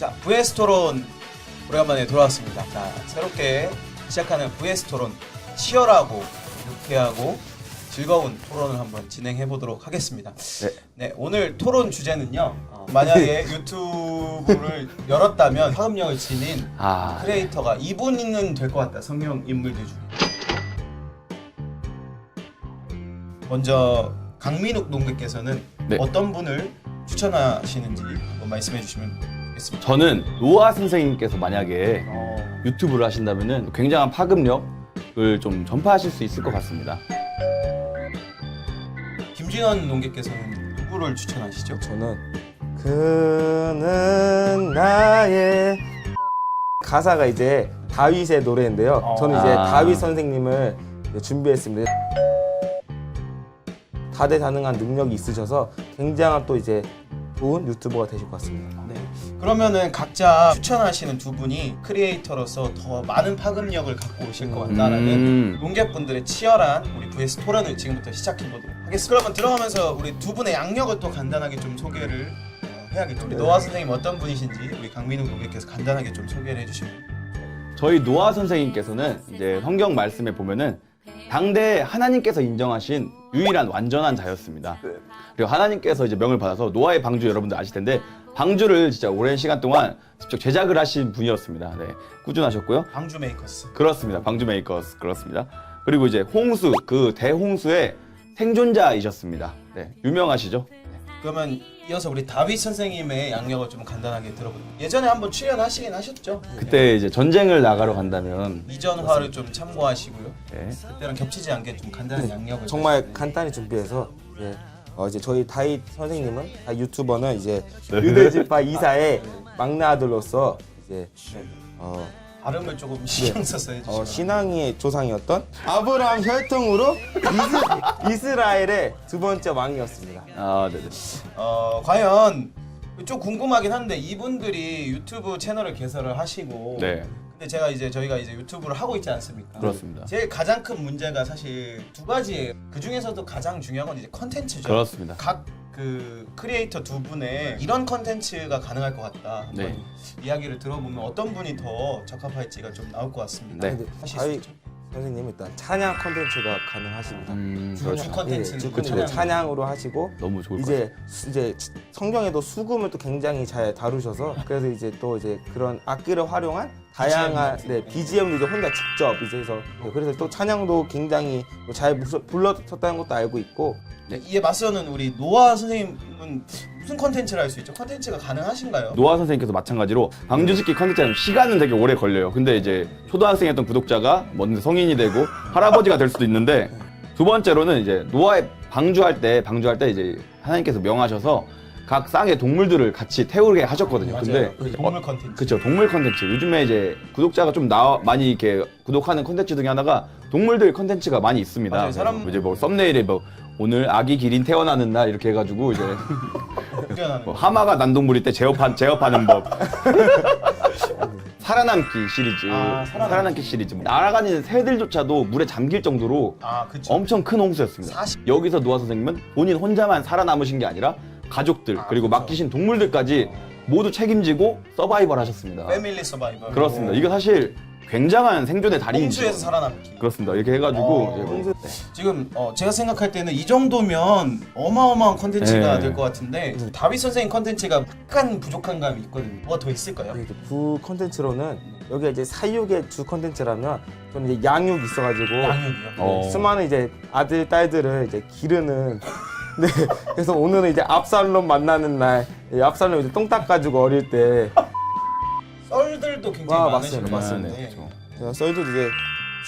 자, VS 토론 오래간만에 돌아왔습니다. 자, 새롭게 시작하는 VS 토론 치열하고 유쾌하고 즐거운 토론을 한번 진행해 보도록 하겠습니다. 네. 네, 오늘 토론 주제는요. 어, 만약에 유튜브를 열었다면 화음력을 지닌 아, 크리에이터가 이분은 될 것 같다. 성형 인물들 중에. 먼저 강민욱 농객께서는 네. 어떤 분을 추천하시는지 한번 말씀해 주시면 좋겠습니다. 저는 노아 선생님께서 만약에 어, 유튜브를 하신다면은 굉장한 파급력을 좀 전파하실 수 있을 것 같습니다. 김진원 농객께서는 누구를 추천하시죠? 저는 그는 나의 가사가 이제 다윗의 노래인데요. 어. 저는 이제 아. 다윗 선생님을 이제 준비했습니다. 다대다능한 능력이 있으셔서 굉장한 또 이제 좋은 유튜버가 되실 것 같습니다. 네. 그러면은 각자 추천하시는 두 분이 크리에이터로서 더 많은 파급력을 갖고 오실 것 같다라는 음. 농객분들의 치열한 우리 VS 토론을 지금부터 시작해 보도록 하겠습니다. 그러면 들어가면서 우리 두 분의 양력을 또 간단하게 좀 소개를 어, 해야겠죠. 우리 노아 선생님 어떤 분이신지 우리 강민욱 농객께서 간단하게 좀 소개를 해주시면. 저희 노아 선생님께서는 이제 성경 말씀에 보면은 당대 하나님께서 인정하신 유일한 완전한 자였습니다. 그리고 하나님께서 이제 명을 받아서 노아의 방주 여러분들 아실 텐데 방주를 진짜 오랜 시간 동안 직접 제작을 하신 분이었습니다. 네, 꾸준하셨고요. 방주 메이커스. 그렇습니다. 방주 메이커스 그렇습니다. 그리고 이제 홍수 그 대홍수의 생존자이셨습니다. 네, 유명하시죠? 그러면 이어서 우리 다윗 선생님의 양력을 좀 간단하게 들어보도록. 예전에 한번 출연하시긴 하셨죠? 그때 이제 전쟁을 나가러 간다면 이전화를 좀 참고하시고요. 네, 그때랑 겹치지 않게 좀 간단한 양력을 정말 좀- 간단히 준비해서 이제 어 이제 저희 다윗 선생님은 다 유튜버는 이제 네. 유대지파 이사의 막내 아들로서 이제 어 발음을 조금 신경 써서 해주시면 어, 신앙의 조상이었던 아브라함 혈통으로 이스, 이스라엘의 두 번째 왕이었습니다. 아, 네네. 어, 과연 좀 궁금하긴 한데 이분들이 유튜브 채널을 개설을 하시고 네, 근데 제가 이제 저희가 이제 유튜브를 하고 있지 않습니까? 그렇습니다. 제일 가장 큰 문제가 사실 두 가지예요. 그 중에서도 가장 중요한 건 이제 컨텐츠죠. 그렇습니다. 각 그 크리에이터 두 분의 이런 컨텐츠가 가능할 것 같다. 한번 네. 이야기를 들어보면 어떤 분이 더 적합할지가 좀 나올 것 같습니다. 네. 하실 수 있죠? 선생님 일단 찬양 컨텐츠가 가능하십니다. 음, 주 그렇죠. 컨텐츠. 예, 주 그쵸. 컨텐츠 찬양으로 하시고 너무 좋을 것 같아요. 이제 수- 이제 성경에도 수금을 또 굉장히 잘 다루셔서 그래서 이제 또 이제 그런 악기를 활용한 다양한 BGM. 네, BGM도 이제 혼자 직접 이제 해서 네, 그래서 또 찬양도 굉장히 또잘 무서- 불러졌다는 것도 알고 있고 이에 맞서는 우리 노아 선생님은 무슨 컨텐츠를 할 수 있죠? 컨텐츠가 가능하신가요? 노아 선생님께서 마찬가지로 방주짓기 컨텐츠는 시간은 되게 오래 걸려요. 근데 이제 초등학생이었던 구독자가 먼저 성인이 되고 할아버지가 될 수도 있는데 두 번째로는 이제 노아의 방주할 때 방주할 때 이제 하나님께서 명하셔서 각 쌍의 동물들을 같이 태우게 하셨거든요. 근데 그 동물 컨텐츠. 그쵸 동물 컨텐츠 요즘에 이제 구독자가 좀 나, 많이 이렇게 구독하는 컨텐츠 중에 하나가 동물들 컨텐츠가 많이 있습니다. 맞아요. 사람- 그래서 이제 뭐 썸네일에 뭐 오늘 아기 기린 태어나는 날 이렇게 해가지고 이제 뭐 거. 하마가 난동물일 때 제어판 제어하는 법. 살아남기 시리즈, 아, 살아남기. 살아남기 시리즈. 날아가는 새들조차도 물에 잠길 정도로 아, 그쵸. 엄청 큰 홍수였습니다. 사실- 여기서 노아 선생님은 본인 혼자만 살아남으신 게 아니라 가족들 아, 그리고 그쵸. 맡기신 동물들까지 모두 책임지고 서바이벌 하셨습니다. 패밀리 서바이벌. 그렇습니다. 이게 사실 굉장한 생존의 달인이죠. 홍수에서 살아남기. 그렇습니다. 이렇게 해가지고 어, 이제 뭐- 홍수- 지금 어, 제가 생각할 때는 이 정도면 어마어마한 컨텐츠가 네. 될 것 같은데 다윗 선생님 컨텐츠가 약간 부족한 감이 있거든요. 뭐가 더 있을까요? 이제 부 컨텐츠로는 여기가 이제 사육의 주 컨텐츠라면 저는 이제 양육 있어가지고 양육이요. 어. 수많은 이제 아들 딸들을 이제 기르는 네 그래서 오늘은 이제 압살롬 만나는 날 이 압살롬 이제 똥 닦아주고 어릴 때 썰들도 굉장히 와, 많으실 것 맞습니다. 네, 그렇죠. 제가 썰도 이제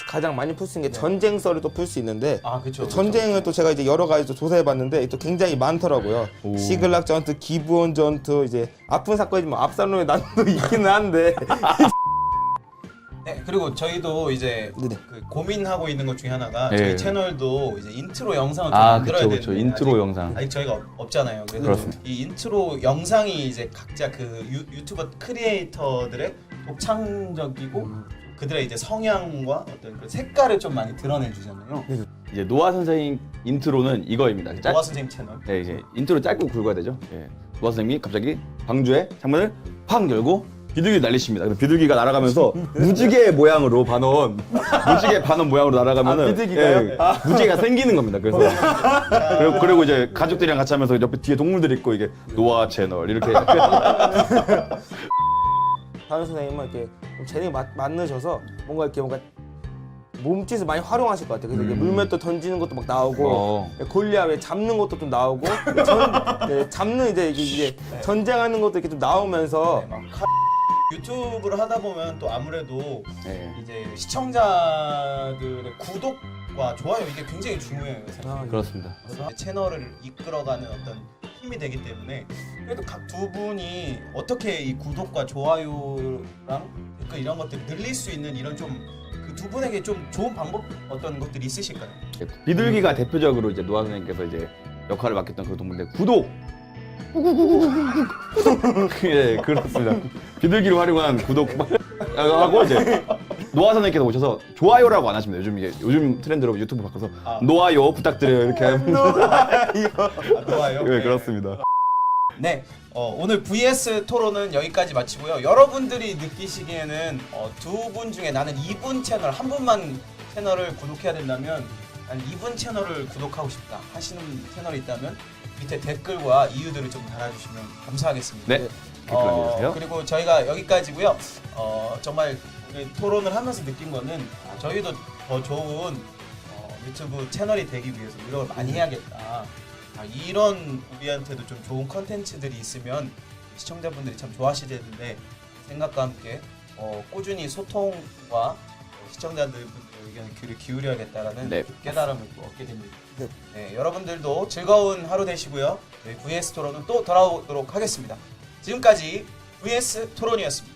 가장 많이 풀 수 있는 게 전쟁 썰을 또 풀 수 있는데 아, 그렇죠. 전쟁을 또 제가 이제 여러 가지 또 조사해봤는데 또 굉장히 많더라고요. 오. 시글락 전투, 기브온 전투 이제 아픈 사건이지만 압살롬의 난도 있기는 한데 네, 그리고 저희도 이제 네네. 그 고민하고 있는 것 중에 하나가 네. 저희 채널도 이제 인트로 영상을 좀 아, 만들어야 그쵸, 되는데 그쵸. 인트로 아직, 영상. 아직 저희가 없- 없잖아요. 그래서 그렇습니다. 이 인트로 영상이 이제 각자 그 유, 유튜버 크리에이터들의 독창적이고 그들의 이제 성향과 어떤 그 색깔을 좀 많이 드러내 주잖아요. 이제 노아 선생님 인트로는 이거입니다. 짤- 노아 선생님 채널. 네, 이제 인트로 짧고 굵어야 되죠. 예. 노아 선생님이 갑자기 방주에 창문을 팍 열고 비둘기 날리십니다. 그래서 비둘기가 날아가면서 무지개 모양으로 반원, 무지개 반원 모양으로 날아가면은 아, 비둘기가요? 예, 무지개가 생기는 겁니다. 그래서 그리고, 그리고 이제 가족들이랑 같이 하면서 옆에 뒤에 동물들 있고 이게 노아 채널 이렇게 다른 선생님은 이렇게 좀 재능이 맞, 많으셔서 뭔가 이렇게 뭔가 몸짓을 많이 활용하실 것 같아요. 그래서 이렇게 물맷도 던지는 것도 막 나오고 어. 골리앗 잡는 것도 좀 나오고 전, 네, 잡는 이제 이게, 이게 전쟁하는 것도 이렇게 좀 나오면서 네, 막 칼- 유튜브를 하다 보면 또 아무래도 예. 이제 시청자들의 구독과 좋아요 이게 굉장히 중요해요. 사실. 아, 그렇습니다. 그래서 채널을 이끌어가는 어떤 힘이 되기 때문에 그래도 각 두 분이 어떻게 이 구독과 좋아요랑 댓글 이런 것들을 늘릴 수 있는 이런 좀 그 두 분에게 좀 좋은 방법 어떤 것들이 있으실까요? 비둘기가 대표적으로 이제 노아 선생님께서 이제 역할을 맡겼던 그 동물인데 구독. 예, 그렇습니다. 비둘기로 활용한 구독 하고 이제 노아 선생님께서 오셔서 좋아요라고 안 하십니다. 요즘 이게 요즘 트렌드로 유튜브 바꿔서 아. 노아요 부탁드려요 이렇게 하면 아, 좋아요. 예, 그렇습니다. 네, 어, 오늘 VS 토론은 여기까지 마치고요. 여러분들이 느끼시기에는 어, 두분 중에 나는 이분 채널 한 분만 채널을 구독해야 된다면 나는 이분 채널을 구독하고 싶다 하시는 채널이 있다면 밑에 댓글과 이유들을 좀 달아주시면 감사하겠습니다. 네. 댓글 남겨주세요. 그리고 저희가 여기까지고요. 어, 정말 우리 토론을 하면서 느낀 거는 아, 저희도 더 좋은 어, 유튜브 채널이 되기 위해서 노력을 많이 해야겠다. 아, 이런 우리한테도 좀 좋은 컨텐츠들이 있으면 시청자분들이 참 좋아하실 텐데 생각과 함께 어, 꾸준히 소통과 어, 시청자들 의견에 귀를 기울여야겠다라는 네. 깨달음을 또 얻게 됩니다. 네. 네, 여러분들도 즐거운 하루 되시고요. 저희 VS 토론은 또 돌아오도록 하겠습니다. 지금까지 VS 토론이었습니다.